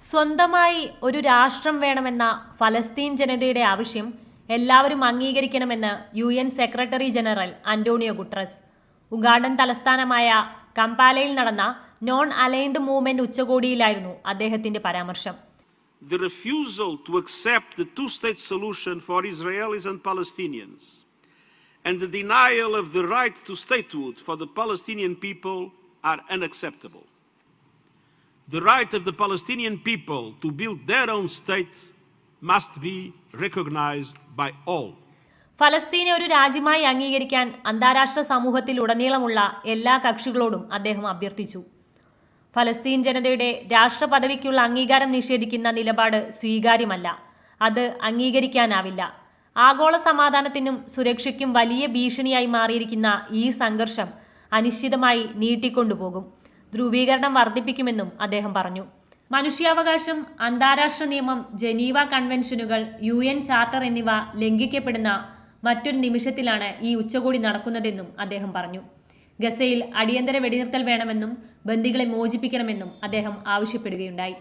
സ്വന്തമായി ഒരു രാഷ്ട്രം വേണമെന്ന ഫലസ്തീൻ ജനതയുടെ ആവശ്യം എല്ലാവരും അംഗീകരിക്കണമെന്ന് U N secretary general Antonio Guterres Ugandan തലസ്ഥാനമായ കമ്പാലയിൽ നടന്ന നോൺ അലൈൻഡ് മൂവ്മെന്റ് ഉച്ചകോടിയിലായിരുന്നു അദ്ദേഹത്തിന്റെ പരാമർശം the refusal to accept the two state solution for Israelis and Palestinians, and the denial of the right to statehood for the Palestinian people are unacceptable. The right of the Palestinian people to build their own state must be recognized by all. ഫലസ്തീനെ ഒരു രാജ്യമായി അംഗീകരിക്കാൻ അന്താരാഷ്ട്ര സമൂഹത്തിൽ ഉടനീളമുള്ള എല്ലാ കക്ഷികളോടും അദ്ദേഹം അഭ്യർത്ഥിച്ചു. ഫലസ്തീൻ ജനതയുടെ രാഷ്ട്ര പദവിക്കുള്ള അംഗീകാരം നിഷേധിക്കുന്ന നിലപാട് സ്വീകാര്യമല്ല. അത് അംഗീകരിക്കാനാവില്ല. ആഗോള സമാധാനത്തിനും സുരക്ഷയ്ക്കും വലിയ ഭീഷണിയായി മാറിയിരിക്കുന്ന ഈ സംഘർഷം അനിശ്ചിതമായി നീട്ടിക്കൊണ്ടുപോകും. ധ്രുവീകരണം വർദ്ധിപ്പിക്കുമെന്നും അദ്ദേഹം പറഞ്ഞു. മനുഷ്യാവകാശം അന്താരാഷ്ട്ര നിയമം ജനീവ കൺവെൻഷനുകൾ യു എൻ ചാർട്ടർ എന്നിവ ലംഘിക്കപ്പെടുന്ന മറ്റൊരു നിമിഷത്തിലാണ് ഈ ഉച്ചകോടി നടക്കുന്നതെന്നും അദ്ദേഹം പറഞ്ഞു. ഗസയിൽ അടിയന്തര വെടിനിർത്തൽ വേണമെന്നും ബന്ദികളെ മോചിപ്പിക്കണമെന്നും അദ്ദേഹം ആവശ്യപ്പെടുകയുണ്ടായി.